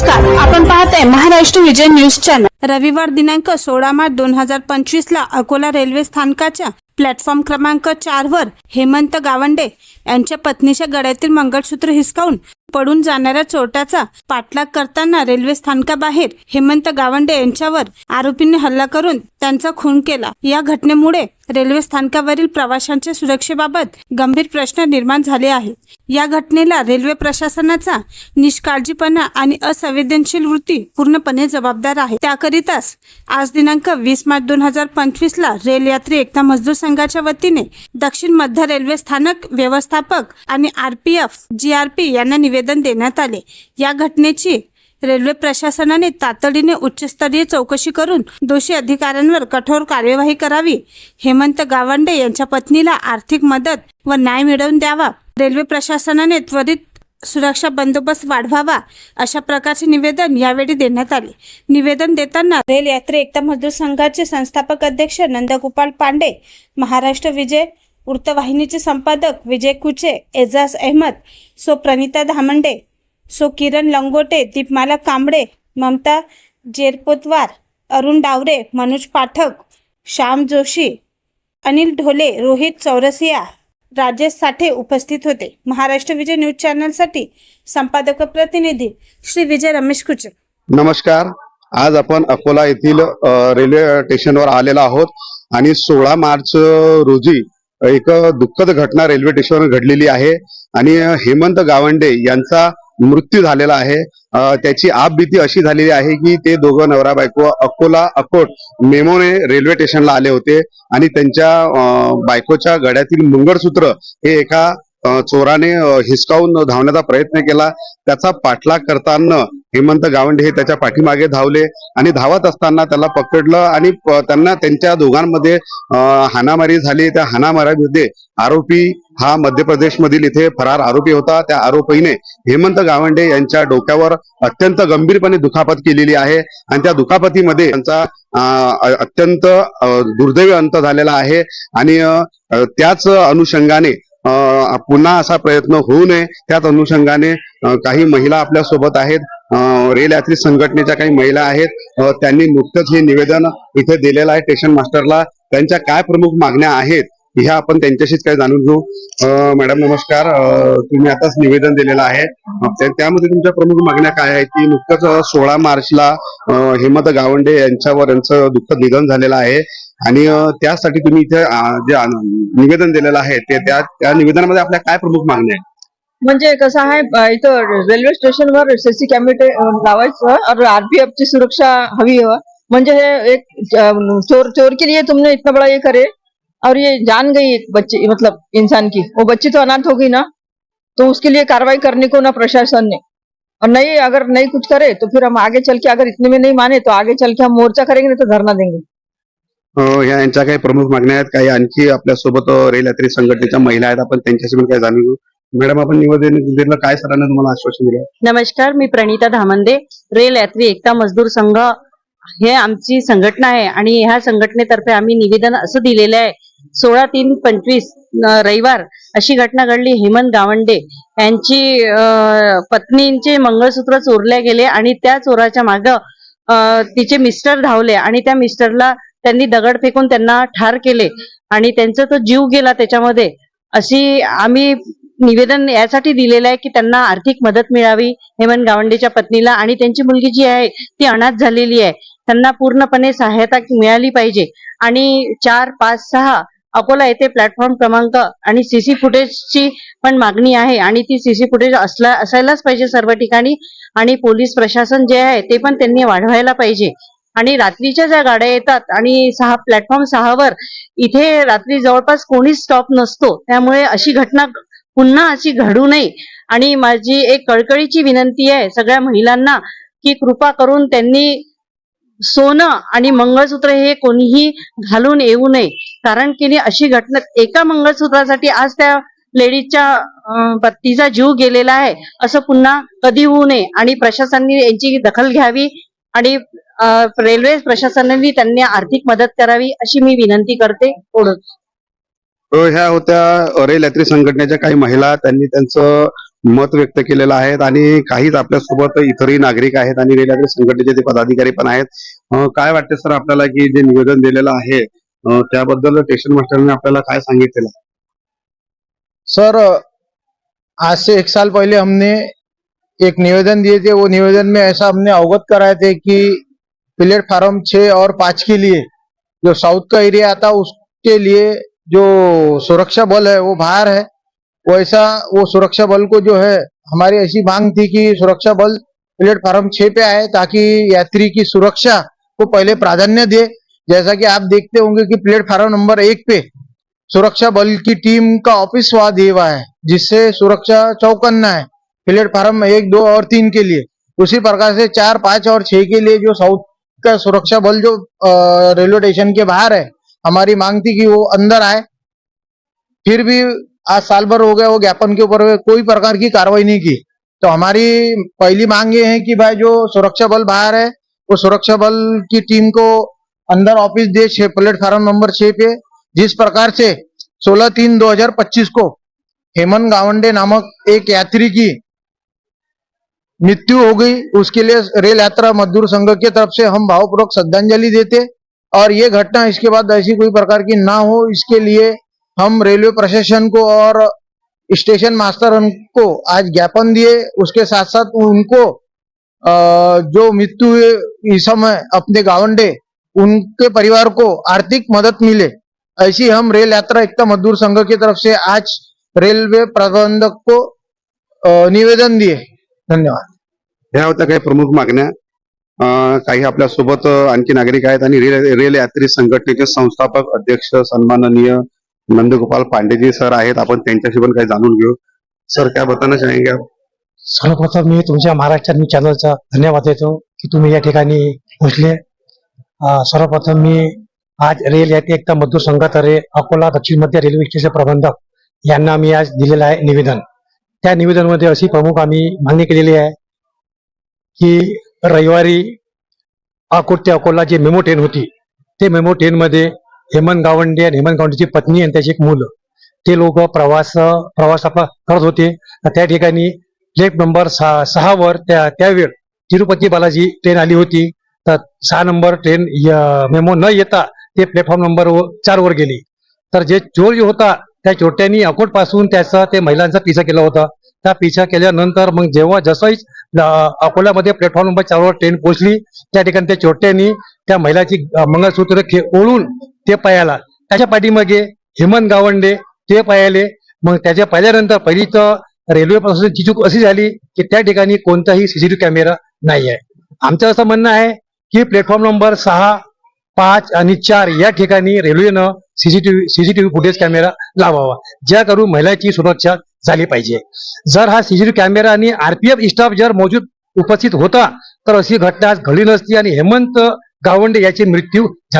नमस्कार आपण पाहत आहे महाराष्ट्र विजय न्यूज चॅनल. रविवार दिनांक सोळा मार्च दोन हजार पंचवीस ला अकोला रेल्वे स्थानकाच्या प्लॅटफॉर्म क्रमांक चार वर हेमंत गावंडे यांच्या पत्नीच्या गळ्यातील मंगळसूत्र हिसकावून पडून जाणाऱ्या चोरट्याचा पाठलाग करताना रेल्वे स्थानकाबाहेर हेमंत गावंडे यांच्यावर आरोपींनी हल्ला करून त्यांचा खून केला. या घटनेमुळे रेल्वे स्थानकावरील प्रवाशांच्या सुरक्षेबाबत गंभीर प्रश्न निर्माण झाले आहेत. या घटनेला रेल्वे प्रशासनाचा निष्काळजीपणा आणि असंवेदनशील वृत्ती पूर्णपणे जबाबदार आहे. त्याकरिताच आज दिनांक वीस मार्च दोन हजार पंचवीस ला रेल यात्री एकता मजदूर संघाच्या वतीने दक्षिण मध्य रेल्वे स्थानक व्यवस्थापक आणि आरपीएफ जीआरपी यांना निवेदन निवेदन देण्यात आले. या घटनेची रेल्वे प्रशासनाने तातडीने उच्चस्तरीय चौकशी करून दोषी अधिकाऱ्यांवर कठोर कार्यवाही करावी. हेमंत गावंडे यांच्या पत्नीला आर्थिक मदत व न्याय मिळवून द्यावा. रेल्वे प्रशासनाने त्वरित सुरक्षा बंदोबस्त वाढवावा अशा प्रकारचे निवेदन यावेळी देण्यात आले. निवेदन देताना रेल यात्रे एकता मजदूर संघाचे संस्थापक अध्यक्ष नंदगोपाल पांडे महाराष्ट्र विजय वृत्तवाहिनीचे संपादक विजय कुचे एजाज अहमद सो प्रणिता धामंडे सो किरण लंगोटे दीपमाला कांबळे ममता जेरपोतवार अरुण डावरे मनोज पाठक श्याम जोशी अनिल ढोले रोहित चौरसिया राजेश साठे उपस्थित होते. महाराष्ट्र विजय न्यूज चॅनलसाठी संपादक प्रतिनिधी श्री विजय रमेश कुचे. नमस्कार. आज आपण अकोला येथील रेल्वे स्टेशनवर आलेलो आहोत आणि सोळा मार्च रोजी एक दुःखद घटना रेल्वे स्टेशनवर घडलेली आहे आणि हेमंत गावंडे यांचा मृत्यू झालेला आहे. त्याची आपबीती अशी झालेली आहे की ते दोघं नवरा बायको अकोला अकोट मेमोने रेल्वे स्टेशनला आले होते आणि त्यांच्या बायकोच्या गड्यातील मंगळसूत्र हे एका चोराने हिसकावून धावण्याचा प्रयत्न केला. त्याचा पाठलाग करताना हेमंत गावंडे हे त्याच्या पाठीमागे धावले आणि धावत असताना त्याला पकडलं आणि त्यांना त्यांच्या दोघांमध्ये हाणामारी झाली. त्या हाणामारीमध्ये आरोपी हा मध्य प्रदेश मधील इथे फरार आरोपी होता. त्या आरोपीने हेमंत गावंडे यांच्या डोक्यावर अत्यंत गंभीरपणे दुखापत केलेली आहे आणि त्या दुखापतीमध्ये त्यांचा अत्यंत दुर्दैवी अंत झालेला आहे. आणि त्याच अनुषंगाने पुन्हा असा प्रयत्न होऊ नये. त्याच अनुषंगाने काही महिला आपल्यासोबत आहेत. रेल यात्री संघटनेच्या काही महिला आहेत. त्यांनी नुकतंच हे निवेदन इथे दिलेलं आहे स्टेशन मास्टरला. त्यांच्या काय प्रमुख मागण्या आहेत ह्या आपण त्यांच्याशीच काय जाणून घेऊ. मॅडम नमस्कार. तुम्ही आताच निवेदन दिलेलं आहे. त्यामध्ये तुमच्या प्रमुख मागण्या काय आहेत? की नुकतंच सोळा मार्चला हेमंत गावंडे यांच्यावर यांचं दुःखद निधन झालेलं आहे. आणि त्यासाठी तुम्ही इथे जे निवेदन दिलेलं आहे ते त्या त्या निवेदनामध्ये आपल्या काय प्रमुख मागण्या आहेत? म्हणजे कसं आहे इथं रेल्वे स्टेशनवर सीसी कॅमेरे लावायचं और आरपीएफ ची सुरक्षा हवी है. म्हणजे हे एक चोर चोर के लिए तुमने इतना बड़ा ये करे और ये जान गई एक बच्ची मतलब इंसान की। वो बच्ची तो अनाथ होगी ना तो उसके लिए कार्रवाई करने को ना प्रशासन ने। और नहीं अगर नहीं कुछ करे तो फिर हम आगे चल के अगर इतने में नहीं माने तो आगे चल के हम मोर्चा करेंगे नहीं तो धरना देंगे। ह्या यांच्या काही प्रमुख मागण्या आहेत. काही आणखी आपल्यासोबत सोबत रेल यात्री संघटनेच्या महिला आहेत. आपण त्यांच्याशी पण काय जाणून घेऊ. मॅडम आपण निवेदन काय सरांना तुम्हाला आश्वासन दिलं? नमस्कार मी प्रणिता धामंदे रेल यात्री एकता मजदूर संघ. हे आमची संघटना आहे आणि ह्या संघटनेतर्फे आम्ही निवेदन असं दिलेलं आहे. सोळा तीन पंचवीस रविवार अशी घटना घडली. हेमंत गावंडे यांची पत्नींचे मंगळसूत्र चोरले गेले आणि त्या चोराच्या माग तिचे मिस्टर धावले आणि त्या मिस्टरला त्यांनी दगड फेकून त्यांना ठार केले आणि त्यांचा तो जीव गेला त्याच्यामध्ये. अशी आम्ही निवेदन यासाठी दिलेलं आहे की त्यांना आर्थिक मदत मिळावी हेमंत गावंडेच्या पत्नीला आणि त्यांची मुलगी जी आहे ती अनाथ झालेली आहे. त्यांना पूर्णपणे सहायता मिळाली पाहिजे. आणि चार पाच सहा अकोला येथे प्लॅटफॉर्म क्रमांक आणि सीसी फुटेजची पण मागणी आहे आणि ती सीसी फुटेज असला असायलाच पाहिजे सर्व ठिकाणी. आणि पोलीस प्रशासन जे आहे ते पण त्यांनी वाढवायला पाहिजे. आणि रात्रीच्या ज्या गाड्या येतात आणि सहा प्लॅटफॉर्म सहावर इथे रात्री जवळपास कोणीच स्टॉप नसतो. त्यामुळे अशी घटना पुन्हा अशी घडू नये. आणि माझी एक कळकळीची विनंती आहे सगळ्या महिलांना की कृपा करून त्यांनी सोनं आणि मंगळसूत्र हे कोणीही घालून येऊ नये. कारण की अशी घटना एका मंगळसूत्रासाठी आज त्या लेडीजच्या पत्तीचा जीव गेलेला आहे. असं पुन्हा कधी होऊ नये. आणि प्रशासनाने यांची दखल घ्यावी आणि रेल्वे प्रशासनाने त्यांनी आर्थिक मदत करावी अशी मी विनंती करते. अ, ह्या होत्या रेल यात्री संघटनेच्या काही महिला त्यांनी त्यांचं मत व्यक्त केलेलं आहे आणि काहीच आपल्यासोबत इतरही नागरिक आहेत आणि रेल्वे संघटनेचे ते पदाधिकारी पण आहेत. काय वाटते सर आपल्याला की जे निवेदन दिलेलं आहे त्याबद्दल स्टेशन मास्टरने आपल्याला काय सांगितलेलं आहे? सर आज से एक साल पहले हमने एक निवेदन दिए थे वो निवेदन में ऐसा हमने अवगत कराए थे कि प्लेटफार्म छह और पाँच के लिए, जो साउथ का एरिया आता, उसके लिए जो सुरक्षा बल है, वो बाहर है। वैसा वो सुरक्षा बल को जो है, हमारी ऐसी मांग थी कि सुरक्षा बल प्लेटफार्म छह पे आए, ताकि यात्री की सुरक्षा को पहले प्राधान्य दे। जैसा कि आप देखते होंगे कि प्लेटफार्म नंबर एक पे सुरक्षा बल की टीम का ऑफ़िस वहाँ दिया हुआ है, जिससे सुरक्षा चौकन्ना है। प्लेटफार्म एक, दो और तीन के लिए। उसी प्रकार से चार, पाँच और छह के लिए जो साउथ का सुरक्षा बल जो रेलवे स्टेशन के बाहर है, हमारी मांग थी कि वो अंदर आए। फिर भी आज साल भर हो गया, वो ज्ञापन के ऊपर कोई प्रकार की कार्रवाई नहीं की। तो हमारी पहली मांग ये है कि भाई जो सुरक्षा बल बाहर है, वो सुरक्षा बल की टीम को अंदर ऑफ़िस दे, छह प्लेटफार्म नंबर छह पे, जिस प्रकार से 16 तीन 2025 को हेमंत गावंडे नामक एक यात्री की मृत्यु हो गई। उसके लिए रेल यात्रा मजदूर संघ के तरफ़ से हम भावपूर्वक श्रद्धांजलि देते। और ये घटना इसके बाद ऐसी कोई प्रकार की ना हो, इसके लिए हम रेलवे प्रशासन को और स्टेशन मास्टर को आज ज्ञापन दिए। उसके साथ साथ उनको जो मृत्यु इस समय अपने गावंडे, उनके परिवार को आर्थिक मदद मिले। ऐसी हम रेल यात्रा एकता मजदूर संघ की तरफ़ से आज रेलवे प्रबंधक को निवेदन दिए। धन्यवाद. ह्या होत्या काही प्रमुख मागण्या. काही आपल्यासोबत अं, आणखी नागरिक आहेत आणि रेल रेल यात्री संघटनेचे संस्थापक अध्यक्ष सन्माननीय नंदगोपाल पांडेजी सर आहेत. आपण त्यांच्याशी पण काही जाणून घेऊ. सर काय बताना चाहेंगे आप? सर्वप्रथम मी तुमच्या महाराष्ट्र न्यूज चॅनलचा धन्यवाद देतो की तुम्ही या ठिकाणी पोहोचले. सर्वप्रथम मी आज रेल यात्री एकता मजदूर संघातर्फे अकोला दक्षिण मध्य रेल्वे स्टेशन प्रबंधक यांना मी आज दिलेलं आहे निवेदन. त्या निवेदनामध्ये अशी प्रमुख आम्ही मागणी केलेली आहे की रविवारी अकोट ते अकोला जी मेमो ट्रेन होती ते मेमो ट्रेनमध्ये हेमंत गावंडे आणि हेमंत गावंडेची पत्नी आणि त्याची एक मुलं ते लोक प्रवास प्रवास आपला करत होते. तर त्या ठिकाणी प्लेट नंबर सहा सहावर त्या त्यावेळ तिरुपती बालाजी ट्रेन आली होती. तर सहा नंबर ट्रेन मेमो न येता ते प्लॅटफॉर्म नंबर चारवर गेली. तर जे चोर होता त्या चोरट्यांनी अकोटपासून त्याचा ते महिलांचा पिछा केला होता. त्या पिछा केल्यानंतर मग जेव्हा जसंही अकोल्यामध्ये प्लॅटफॉर्म नंबर चारवर ट्रेन पोहोचली त्या ठिकाणी त्या चोरट्यांनी त्या महिलाची मंगळसूत्र खे ओळून ते पायाला त्याच्या पाठीमागे हेमंत गावंडे ते पायाले. मग त्याच्या पाहिल्यानंतर पहिली तर रेल्वे प्रशासनाची चूक अशी झाली की त्या ठिकाणी कोणताही सीसीटीव्ही कॅमेरा नाही आहे आमचं असं म्हणणं आहे की प्लॅटफॉर्म नंबर सहा पाच आणि चार या ठिकाणी रेल्वेनं सीसीटीव्ही सीसीटीव्ही फुटेज कॅमेरा लावावा. ज्या करून महिलाची सुरक्षा झाली पाहिजे. जर हा सीसीटीव्ही कॅमेरा आणि आरपीएफ स्टाफ जर मौजूद उपस्थित होता तर अशी घटना आज घडली नसती आणि हेमंत गावंडे याचे मृत्यू झाले